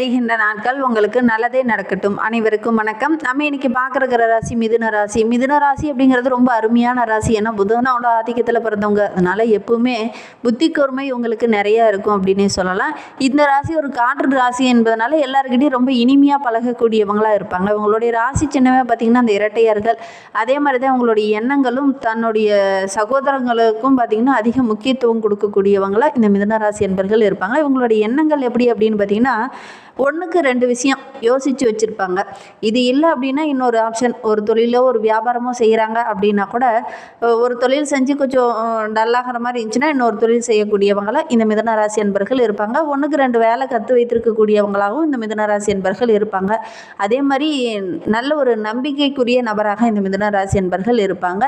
வருகின்ற நாட்கள் உங்களுக்கு நல்லதே நடக்கட்டும். அனைவருக்கும் வணக்கம். நம்ம இன்னைக்கு பார்க்குற ராசி மிதுன ராசி. மிதுன ராசி அப்படிங்கிறது ரொம்ப அருமையான ராசி. ஏன்னா புதனோட ஆதிக்கத்தில் பிறந்தவங்க. அதனால எப்பவுமே புத்தி கூர்மை உங்களுக்கு நிறைய இருக்கும் அப்படின்னே சொல்லலாம். இந்த ராசி ஒரு காற்று ராசி என்பதனால எல்லாருக்கிட்டையும் ரொம்ப இனிமையாக பழகக்கூடியவங்களா இருப்பாங்க. அவங்களுடைய ராசி சின்னமே பார்த்தீங்கன்னா அந்த இரட்டையர்கள். அதே மாதிரி தான் அவங்களுடைய எண்ணங்களும் தன்னுடைய சகோதரங்களுக்கும் பார்த்தீங்கன்னா அதிக முக்கியத்துவம் கொடுக்கக்கூடியவங்களா இந்த மிதுன ராசி என்பர்கள் இருப்பாங்க. இவங்களுடைய எண்ணங்கள் எப்படி அப்படின்னு பார்த்தீங்கன்னா ஒன்றுக்கு ரெண்டு விஷயம் யோசித்து வச்சுருப்பாங்க. இது இல்லை அப்படின்னா இன்னொரு ஆப்ஷன் ஒரு தொழிலோ ஒரு வியாபாரமோ செய்கிறாங்க அப்படின்னா கூட ஒரு தொழில் செஞ்சு கொஞ்சம் டல்லாகிற மாதிரி இருந்துச்சுன்னா இன்னொரு தொழில் செய்யக்கூடியவங்கள இந்த மிதன ராசி என்பர்கள் இருப்பாங்க. ஒன்றுக்கு ரெண்டு வேலை கற்று வைத்திருக்கக்கூடியவங்களாகவும் இந்த மிதன ராசி என்பர்கள் இருப்பாங்க. அதே மாதிரி நல்ல ஒரு நம்பிக்கைக்குரிய நபராக இந்த மிதன ராசி என்பர்கள் இருப்பாங்க.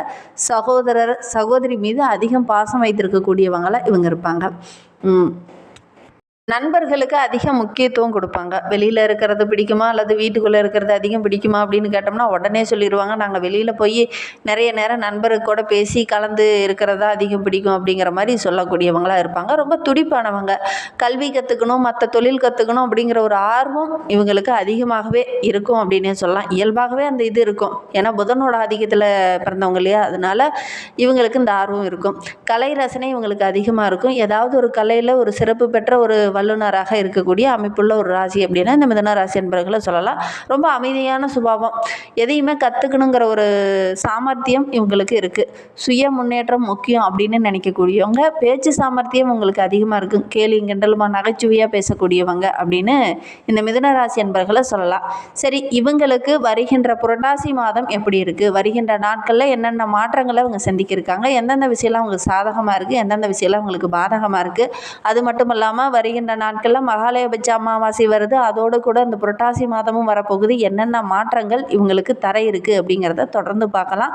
சகோதரர் சகோதரி மீது அதிகம் பாசம் வைத்திருக்கக்கூடியவங்கள இவங்க இருப்பாங்க. நண்பர்களுக்கு அதிக முக்கியத்துவம் கொடுப்பாங்க. வெளியில் இருக்கிறது பிடிக்குமா? அல்லது வீட்டுக்குள்ளே இருக்கிறது அதிகம் பிடிக்குமா? அப்படின்னு கேட்டோம்னா உடனே சொல்லிடுவாங்க நாங்கள் வெளியில் போய் நிறைய நேரம் நண்பருக்கு கூட பேசி கலந்து இருக்கிறதா அதிகம் பிடிக்கும் அப்படிங்கிற மாதிரி சொல்லக்கூடியவங்களா இருப்பாங்க. ரொம்ப துடிப்பானவங்க. கல்வி கற்றுக்கணும் மற்ற தொழில் கற்றுக்கணும் அப்படிங்கிற ஒரு ஆர்வம் இவங்களுக்கு அதிகமாகவே இருக்கும் அப்படின்னே சொல்லலாம். இயல்பாகவே அந்த இது இருக்கும். ஏன்னா புதனோட ஆதிக்கத்தில் பிறந்தவங்க இல்லையா? அதனால இவங்களுக்கு இந்த ஆர்வம் இருக்கும். கலை ரசனை இவங்களுக்கு அதிகமாக இருக்கும். ஏதாவது ஒரு கலையில் ஒரு சிறப்பு பெற்ற ஒரு வல்லுநராக இருக்கக்கூடிய அமைப்புள்ள ஒரு ராசி அப்படின்னா இந்த மிதன ராசி என்பவர்களை சொல்லலாம். ரொம்ப அமைதியான சுபாவம். எதையுமே கற்றுக்கணுங்கிற ஒரு சாமர்த்தியம் இவங்களுக்கு இருக்குது சுய முன்னேற்றம் முக்கியம் அப்படின்னு நினைக்கக்கூடியவங்க பேச்சு சாமர்த்தியம் உங்களுக்கு அதிகமாக இருக்கும் கேலி கிண்டலுமா நகைச்சுவையாக பேசக்கூடியவங்க அப்படின்னு இந்த மிதன ராசி என்பர்களை சொல்லலாம். சரி இவங்களுக்கு வருகின்ற புரட்டாசி மாதம் எப்படி இருக்குது வருகின்ற நாட்களில் என்னென்ன மாற்றங்களை அவங்க சந்திக்க இருக்காங்க எந்தெந்த விஷயம்லாம் அவங்களுக்கு சாதகமாக இருக்குது எந்தெந்த விஷயம்லாம் அவங்களுக்கு பாதகமாக இருக்குது அது மட்டும் இல்லாமல் வருகின்ற நாட்களில் மகாலயபட்ச அமாவாசை வருது. அதோடு கூட இந்த புரட்டாசி மாதமும் வரப்போகுது. என்னென்ன மாற்றங்கள் இவங்களுக்கு தர இருக்குது அப்படிங்கிறத தொடர்ந்து பார்க்கலாம்.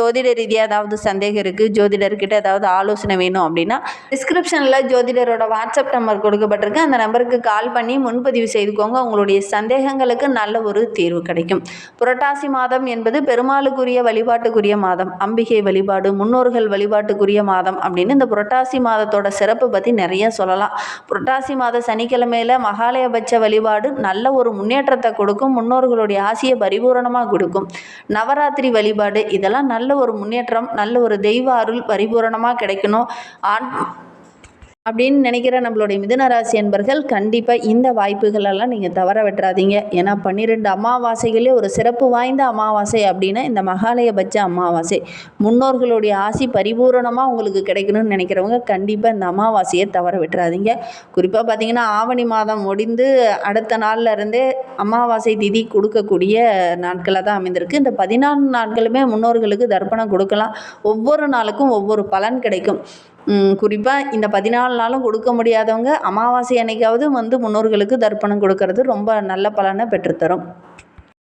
ஜோதிட ரீதியாக ஏதாவது சந்தேகம் இருக்குது ஜோதிடர்கிட்ட ஏதாவது ஆலோசனை வேணும் அப்படின்னா டிஸ்கிரிப்ஷனில் ஜோதிடரோட வாட்ஸ்அப் நம்பர் கொடுக்கப்பட்டிருக்கு. அந்த நம்பருக்கு கால் பண்ணி முன்பதிவு செய்துக்கோங்க. உங்களுடைய சந்தேகங்களுக்கு நல்ல ஒரு தீர்வு கிடைக்கும். புரட்டாசி மாதம் என்பது பெருமாளுக்குரிய வழிபாட்டுக்குரிய மாதம். அம்பிகை வழிபாடு முன்னோர்கள் வழிபாட்டுக்குரிய மாதம் அப்படின்னு இந்த புரட்டாசி மாதத்தோட சிறப்பு பற்றி நிறைய சொல்லலாம். புரட்டாசி மாத சனிக்கிழமையில் மகாலயபட்ச வழிபாடு நல்ல ஒரு முன்னேற்றத்தை கொடுக்கும். முன்னோர்களுடைய ஆசையை பரிபூரணமாக கொடுக்கும். நவராத்திரி வழிபாடு இதெல்லாம் நல்ல ஒரு முன்னேற்றம் நல்ல ஒரு தெய்வ அருள் பரிபூரணமாக கிடைக்கணும். ஆண் அப்படின்னு நினைக்கிற நம்மளுடைய மிதுன ராசி என்பர்கள் கண்டிப்பாக இந்த வாய்ப்புகளெல்லாம் நீங்கள் தவற விட்டுறாதீங்க. ஏன்னா பன்னிரெண்டு அமாவாசைகளே ஒரு சிறப்பு வாய்ந்த அமாவாசை அப்படின்னா இந்த மகாலயபட்ச அமாவாசை. முன்னோர்களுடைய ஆசி பரிபூரணமாக உங்களுக்கு கிடைக்கணும்னு நினைக்கிறவங்க கண்டிப்பாக இந்த அமாவாசையை தவற விட்டுறாதீங்க. குறிப்பாக பார்த்தீங்கன்னா ஆவணி மாதம் முடிந்து அடுத்த நாளில் இருந்தே அமாவாசை திதி கொடுக்கக்கூடிய நாட்களாக தான் அமைந்திருக்கு. இந்த பதினான்கு நாட்களுமே முன்னோர்களுக்கு தர்ப்பணம் கொடுக்கலாம். ஒவ்வொரு நாளுக்கும் ஒவ்வொரு பலன் கிடைக்கும். குறிப்பாக இந்த பதினாலு நாளும் கொடுக்க முடியாதவங்க அமாவாசை அன்னைக்காவது வந்து முன்னோர்களுக்கு தர்ப்பணம் கொடுக்கறது ரொம்ப நல்ல பலனை பெற்றுத்தரும்.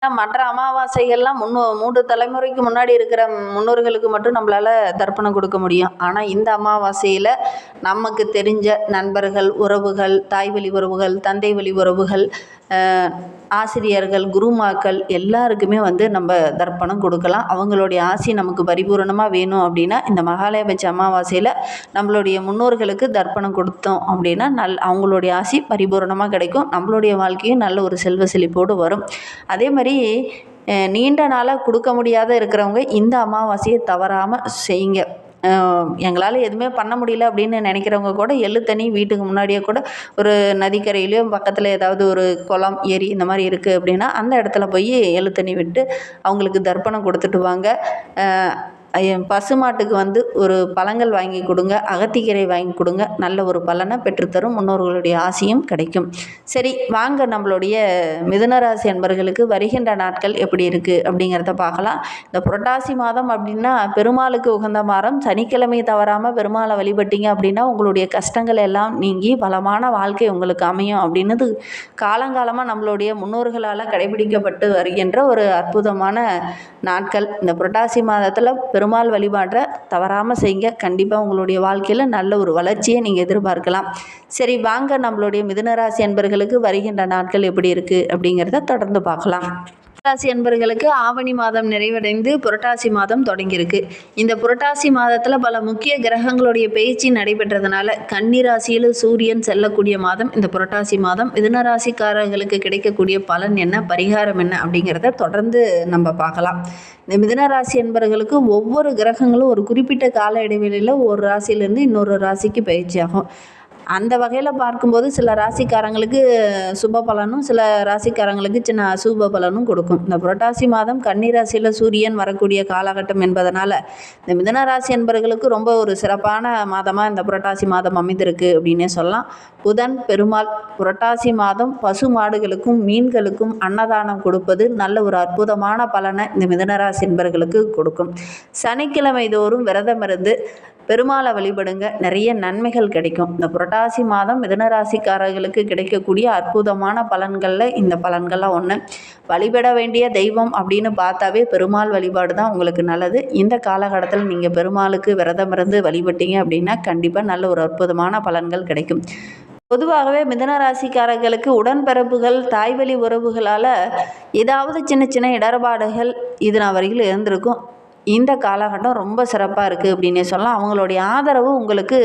மற்ற அமாவாசைகள்லாம் முன்னோ மூன்று தலைமுறைக்கு முன்னாடி இருக்கிற முன்னோர்களுக்கு மட்டும் நம்மளால் தர்ப்பணம் கொடுக்க முடியும். ஆனால் இந்த அமாவாசையில் நமக்கு தெரிஞ்ச நண்பர்கள் உறவுகள் தாய் வழி உறவுகள் தந்தை வழி உறவுகள் ஆசிரியர்கள் குருமாக்கள் எல்லாருக்குமே வந்து நம்ம தர்ப்பணம் கொடுக்கலாம். அவங்களுடைய ஆசி நமக்கு பரிபூரணமாக வேணும் அப்படின்னா இந்த மகாலயபட்ச அமாவாசையில் நம்மளுடைய முன்னோர்களுக்கு தர்ப்பணம் கொடுத்தோம் அப்படின்னா நல் அவங்களுடைய ஆசி பரிபூரணமாக கிடைக்கும். நம்மளுடைய வாழ்க்கையும் நல்ல ஒரு செல்வ செழிப்போடு வரும். அதே மாதிரி மாதிரி நீண்ட நாளாக கொடுக்க முடியாத இருக்கிறவங்க இந்த அமாவாசையை தவறாமல் செய்யுங்க. எங்களால் எதுவுமே பண்ண முடியல அப்படின்னு நினைக்கிறவங்க கூட எள்ளு தண்ணி வீட்டுக்கு முன்னாடியே கூட ஒரு நதிக்கரையிலையோ பக்கத்தில் ஏதாவது ஒரு குளம் ஏரி இந்த மாதிரி இருக்குது அப்படின்னா அந்த இடத்துல போய் எள்ளு தண்ணி விட்டு அவங்களுக்கு தர்ப்பணம் கொடுத்துட்டு வாங்க. பசுமாட்டுக்கு வந்து ஒரு பழங்கள் வாங்கி கொடுங்க அகத்திக்கீரை வாங்கி கொடுங்க. நல்ல ஒரு பலனை பெற்றுத்தரும். முன்னோர்களுடைய ஆசையும் கிடைக்கும். சரி வாங்க நம்மளுடைய மிதுனராசி அன்பர்களுக்கு வருகின்ற நாட்கள் எப்படி இருக்குது அப்படிங்கிறத பார்க்கலாம். இந்த புரட்டாசி மாதம் அப்படின்னா பெருமாளுக்கு உகந்த மாதம். சனிக்கிழமை தவறாமல் பெருமாளை வழிபட்டீங்க அப்படின்னா உங்களுடைய கஷ்டங்கள் எல்லாம் நீங்கி பலமான வாழ்க்கை உங்களுக்கு அமையும் அப்படின்னது காலங்காலமாக நம்மளுடைய முன்னோர்களால் கடைபிடிக்கப்பட்டு வருகின்ற ஒரு அற்புதமான நாட்கள். இந்த புரட்டாசி மாதத்தில் பெருமாள் வழிபாட்டை தவறாமல் செய்யுங்க. கண்டிப்பாக உங்களுடைய வாழ்க்கையில் நல்ல ஒரு வளர்ச்சியை நீங்கள் எதிர்பார்க்கலாம். சரி வாங்க நம்மளுடைய மிதுனராசி என்பர்களுக்கு வருகின்ற நாட்கள் எப்படி இருக்குது அப்படிங்கிறத தொடர்ந்து பார்க்கலாம். புரட்டாசி அன்பர்களுக்கு ஆவணி மாதம் நிறைவடைந்து புரட்டாசி மாதம் தொடங்கியிருக்கு. இந்த புரட்டாசி மாதத்தில் பல முக்கிய கிரகங்களுடைய பயிற்சி நடைபெற்றதுனால கன்னிராசியில் சூரியன் செல்லக்கூடிய மாதம் இந்த புரட்டாசி மாதம் மிதுனராசிக்காரர்களுக்கு கிடைக்கக்கூடிய பலன் என்ன பரிகாரம் என்ன அப்படிங்கிறத தொடர்ந்து நம்ம பார்க்கலாம். இந்த மிதனராசி என்பவர்களுக்கு ஒவ்வொரு கிரகங்களும் ஒரு குறிப்பிட்ட கால இடைவெளியில் ஒரு ராசியிலேருந்து இன்னொரு ராசிக்கு பயிற்சி ஆகும் அந்த வகையில் பார்க்கும்போது சில ராசிக்காரங்களுக்கு சுப பலனும் சில ராசிக்காரங்களுக்கு சின்ன அசுப பலனும் கொடுக்கும். இந்த புரட்டாசி மாதம் கன்னி ராசியில் சூரியன் வரக்கூடிய காலகட்டம் என்பதனால் இந்த மிதன ராசி என்பவர்களுக்கு ரொம்ப ஒரு சிறப்பான மாதமாக இந்த புரட்டாசி மாதம் அமைந்திருக்கு அப்படின்னே சொல்லலாம். புதன் பெருமாள் புரட்டாசி மாதம் பசு மாடுகளுக்கும் மீன்களுக்கும் அன்னதானம் கொடுப்பது நல்ல ஒரு அற்புதமான பலனை இந்த மிதனராசி என்பவர்களுக்கு கொடுக்கும். சனிக்கிழமை தோறும் விரதம் இருந்து பெருமாளை வழிபடுங்க. நிறைய நன்மைகள் கிடைக்கும். இந்த புரட்டாசி மாதம் மிதனராசிக்காரர்களுக்கு கிடைக்கக்கூடிய அற்புதமான பலன்களில் இந்த பலன்கள்லாம் ஒன்று வழிபட வேண்டிய தெய்வம் அப்படின்னு பார்த்தாவே பெருமாள் வழிபாடு தான் உங்களுக்கு நல்லது. இந்த காலகட்டத்தில் நீங்கள் பெருமாளுக்கு விரதம் இருந்து வழிபட்டீங்க அப்படின்னா கண்டிப்பாக நல்ல ஒரு அற்புதமான பலன்கள் கிடைக்கும். பொதுவாகவே மிதன ராசிக்காரர்களுக்கு உடன்பிறப்புகள் தாய்வழி உறவுகளால் ஏதாவது சின்ன சின்ன இடர்பாடுகள் இது நான் வரையில் இருந்திருக்கும். இந்த காலகட்டம் ரொம்ப சிறப்பாக இருக்குது அப்படின்னே சொல்லலாம். அவங்களுடைய ஆதரவு உங்களுக்கு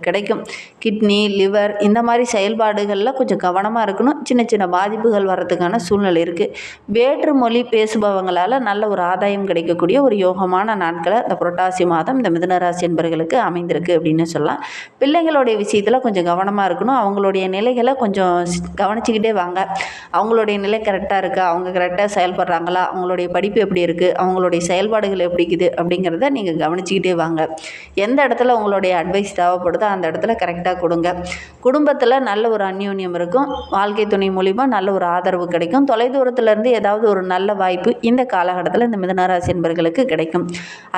கிடைக்கும். கிட்னி லிவர் இந்த மாதிரி செயல்பாடுகளில் கொஞ்சம் கவனமாக இருக்கணும். சின்ன சின்ன பாதிப்புகள் வர்றதுக்கான சூழ்நிலை இருக்குது வேற்று மொழி பேசுபவங்களால் நல்ல ஒரு ஆதாயம் கிடைக்கக்கூடிய ஒரு யோகமான நாட்களை இந்த புரட்டாசி மாதம் இந்த மிதனராசி என்பவர்களுக்கு அமைந்திருக்கு அப்படின்னு சொல்லலாம். பிள்ளைங்களுடைய விஷயத்தில் கொஞ்சம் கவனமாக இருக்கணும். அவங்களுடைய நிலைகளை கொஞ்சம் கவனிச்சுக்கிட்டே வாங்க. அவங்களுடைய நிலை கரெக்டாக இருக்கா? அவங்க கரெக்டாக செயல்படுறாங்களா? அவங்களுடைய படிப்பு எப்படி இருக்குது அவங்களுடைய செயல்பாடுகள் எப்படி பிடிக்குது அப்படிங்கிறத நீங்கள் கவனிச்சுக்கிட்டே வாங்க. எந்த இடத்துல உங்களுடைய அட்வைஸ் தேவைப்படுதோ அந்த இடத்துல கரெக்டாக கொடுங்க. குடும்பத்தில் நல்ல ஒரு அந்யோன்யம் இருக்கும். வாழ்க்கை துணை மூலிமா நல்ல ஒரு ஆதரவு கிடைக்கும். தொலைதூரத்துலேருந்து ஏதாவது ஒரு நல்ல வாய்ப்பு இந்த காலகட்டத்தில் இந்த மிதனராசி என்பர்களுக்கு கிடைக்கும்.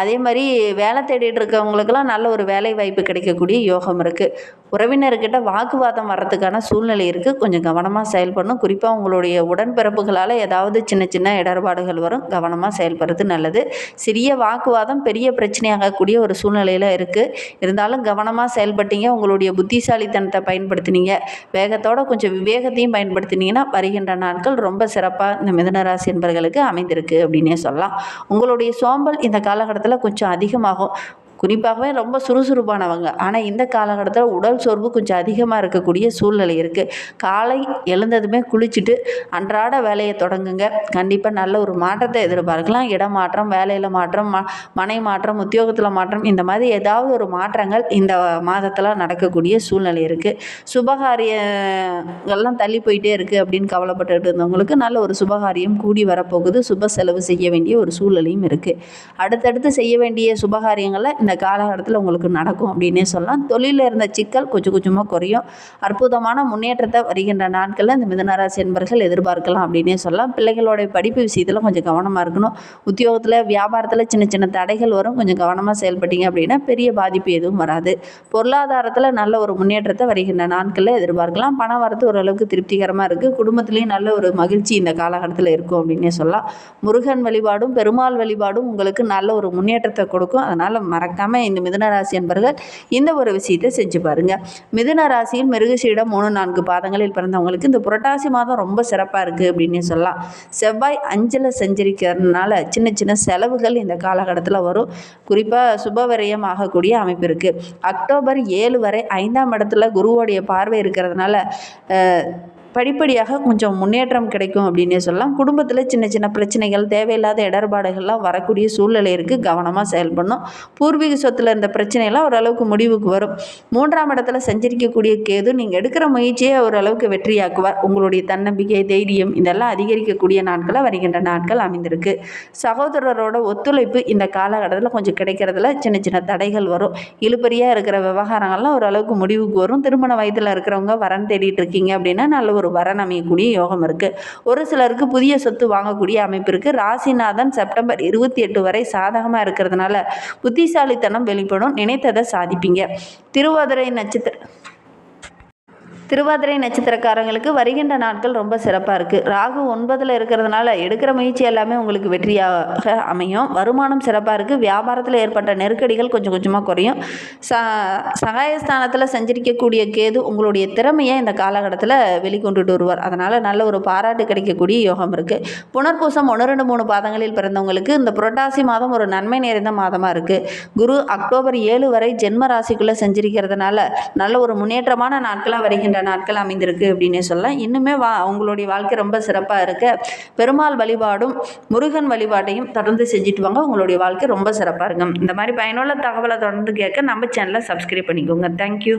அதே மாதிரி வேலை தேடிட்டு இருக்கவங்களுக்கெல்லாம் நல்ல ஒரு வேலை வாய்ப்பு கிடைக்கக்கூடிய யோகம் இருக்குது உறவினர்கிட்ட வாக்குவாதம் வர்றதுக்கான சூழ்நிலை இருக்குது கொஞ்சம் கவனமாக செயல்படணும். குறிப்பாக உங்களுடைய உடன்பிறப்புகளால் ஏதாவது சின்ன சின்ன இடர்பாடுகள் வரும். கவனமாக செயல்படுறது நல்லது. சிறிய வாக்குவாதம் பெரிய பிரச்சனையாகக்கூடிய ஒரு சூழ்நிலையில் இருக்குது இருந்தாலும் கவனமாக செயல்பட்டீங்க உங்களுடைய புத்திசாலித்தனத்தை பயன்படுத்தினீங்க. வேகத்தோட கொஞ்சம் விவேகத்தையும் பயன்படுத்தினீங்கன்னா வருகின்ற நாட்கள் ரொம்ப சிறப்பாக இந்த மிதனராசி என்பர்களுக்கு அமைந்திருக்கு அப்படின்னே சொல்லலாம். உங்களுடைய சோம்பல் இந்த காலகட்டத்தில் கொஞ்சம் அதிகமாகும். குறிப்பாகவே ரொம்ப சுறுசுறுப்பானவங்க. ஆனால் இந்த காலகட்டத்தில் உடல் சோர்வு கொஞ்சம் அதிகமாக இருக்கக்கூடிய சூழ்நிலை இருக்குது காலை எழுந்ததுமே குளிச்சுட்டு அன்றாட வேலையை தொடங்குங்க. கண்டிப்பாக நல்ல ஒரு மாற்றத்தை எதிர்பார்க்கலாம். இடமாற்றம் வேலையில் மாற்றம் ம மனை மாற்றம் உத்தியோகத்தில் மாற்றம் இந்த மாதிரி ஏதாவது ஒரு மாற்றங்கள் இந்த மாதத்தில் நடக்கக்கூடிய சூழ்நிலை இருக்குது சுபகாரியங்கள்லாம் தள்ளி போயிட்டே இருக்குது அப்படின்னு கவலைப்பட்டுட்டு இருந்தவங்களுக்கு நல்ல ஒரு சுபகாரியம் கூடி வரப்போகுது. சுப செலவு செய்ய வேண்டிய ஒரு சூழ்நிலையும் இருக்குது அடுத்தடுத்து செய்ய வேண்டிய சுபகாரியங்களில் இந்த காலகட்டத்தில் உங்களுக்கு நடக்கும் அப்படின்னே சொல்லலாம். தொழிலில் இருந்த சிக்கல் கொஞ்சம் கொஞ்சமாக குறையும். அற்புதமான முன்னேற்றத்தை வருகின்ற நாட்களில் இந்த மிதனராசி என்பர்கள் எதிர்பார்க்கலாம் அப்படின்னே சொல்லலாம். பிள்ளைகளோட படிப்பு விஷயத்தில் கொஞ்சம் கவனமாக இருக்கணும். உத்தியோகத்தில் வியாபாரத்தில் சின்ன சின்ன தடைகள் வரும். கொஞ்சம் கவனமாக செயல்பட்டீங்க அப்படின்னா பெரிய பாதிப்பு எதுவும் வராது. பொருளாதாரத்தில் நல்ல ஒரு முன்னேற்றத்தை வருகின்ற நாட்களில் எதிர்பார்க்கலாம். பண வரத்து ஓரளவுக்கு திருப்திகரமாக இருக்குது குடும்பத்துலேயும் நல்ல ஒரு மகிழ்ச்சி இந்த காலகட்டத்தில் இருக்கும் அப்படின்னே சொல்லலாம். முருகன் வழிபாடும் பெருமாள் வழிபாடும் உங்களுக்கு நல்ல ஒரு முன்னேற்றத்தை கொடுக்கும். அதனால் மறக்க மறக்காமல் இந்த மிதுன ராசி என்பர்கள் இந்த ஒரு விஷயத்தை செஞ்சு பாருங்கள் மிதுன ராசியில் மிருகசீடம் மூணு நான்கு பாதங்களில் பிறந்தவங்களுக்கு இந்த புரட்டாசி மாதம் ரொம்ப சிறப்பாக இருக்குது அப்படின்னு சொல்லலாம். செவ்வாய் அஞ்சில் செஞ்சிருக்கிறதுனால சின்ன சின்ன செலவுகள் இந்த காலகட்டத்தில் வரும். குறிப்பாக சுபவிரயம் ஆகக்கூடிய அமைப்பு இருக்குது அக்டோபர் ஏழு வரை ஐந்தாம் இடத்துல குருவோடைய பார்வை இருக்கிறதுனால படிப்படியாக கொஞ்சம் முன்னேற்றம் கிடைக்கும் அப்படின்னே சொல்லலாம். குடும்பத்தில் சின்ன சின்ன பிரச்சனைகள் தேவையில்லாத இடர்பாடுகள்லாம் வரக்கூடிய சூழ்நிலை இருக்குது கவனமாக செயல்படணும். பூர்வீக சொத்தில் இருந்த பிரச்சனையெல்லாம் ஓரளவுக்கு முடிவுக்கு வரும். மூன்றாம் இடத்துல சஞ்சரிக்கக்கூடிய கேது நீங்கள் எடுக்கிற முயற்சியை ஓரளவுக்கு வெற்றியாக்குவார். உங்களுடைய தன்னம்பிக்கை தைரியம் இதெல்லாம் அதிகரிக்கக்கூடிய நாட்களாக வருகின்ற நாட்கள் அமைந்திருக்கு. சகோதரரோட ஒத்துழைப்பு இந்த காலகட்டத்தில் கொஞ்சம் கிடைக்கிறதுல சின்ன சின்ன தடைகள் வரும். இழுபறியாக இருக்கிற விவகாரங்கள்லாம் ஓரளவுக்கு முடிவுக்கு வரும். திருமண வயதில் இருக்கிறவங்க வரன் தேடிட்டு இருக்கீங்க அப்படின்னா நல்ல ஒரு வரன் அமையக்கூடிய யோகம் இருக்குது ஒரு சிலருக்கு புதிய சொத்து வாங்கக்கூடிய அமைப்பு இருக்குது ராசிநாதன் செப்டம்பர் இருபத்தி எட்டு வரை சாதகமாக இருக்கிறதுனால புத்திசாலித்தனம் வெளிப்படும். நினைத்ததை சாதிப்பீங்க. திருவாதிரை நட்சத்திர திருவாதிரை நட்சத்திரக்காரங்களுக்கு வருகின்ற நாட்கள் ரொம்ப சிறப்பாக இருக்குது ராகு ஒன்பதில் இருக்கிறதுனால எடுக்கிற முயற்சி எல்லாமே உங்களுக்கு வெற்றியாக அமையும். வருமானம் சிறப்பாக இருக்குது வியாபாரத்தில் ஏற்பட்ட நெருக்கடிகள் கொஞ்சம் கொஞ்சமாக குறையும். ச சகாயஸ்தானத்தில் சஞ்சரிக்கக்கூடிய கேது உங்களுடைய திறமையை இந்த காலகட்டத்தில் வெளிக்கொண்டுட்டு வருவார். அதனால் நல்ல ஒரு பாராட்டு கிடைக்கக்கூடிய யோகம் இருக்குது புனர்பூசம் ஒன்று ரெண்டு மூணு பாதங்களில் பிறந்தவங்களுக்கு இந்த புரட்டாசி மாதம் ஒரு நன்மை நிறைந்த மாதமாக இருக்குது குரு அக்டோபர் ஏழு வரை ஜென்ம ராசிக்குள்ளே சஞ்சரிக்கிறதுனால நல்ல ஒரு முன்னேற்றமான நாட்களாக வருகின்ற நாட்கள் அமைந்திருக்கு அப்படின்னே சொல்லலாம். இன்னுமே வா அவங்களுடைய வாழ்க்கை ரொம்ப சிறப்பாக இருக்க. பெருமாள் வழிபாடும் முருகன் வழிபாட்டையும் தொடர்ந்து செஞ்சுட்டு வாங்க. உங்களுடைய வாழ்க்கை ரொம்ப சிறப்பாக இருக்கும். இந்த மாதிரி பயனுள்ள தகவலை தொடர்ந்து கேட்க நம்ம சேனலை சப்ஸ்கிரைப் பண்ணிக்கோங்க. தேங்க்யூ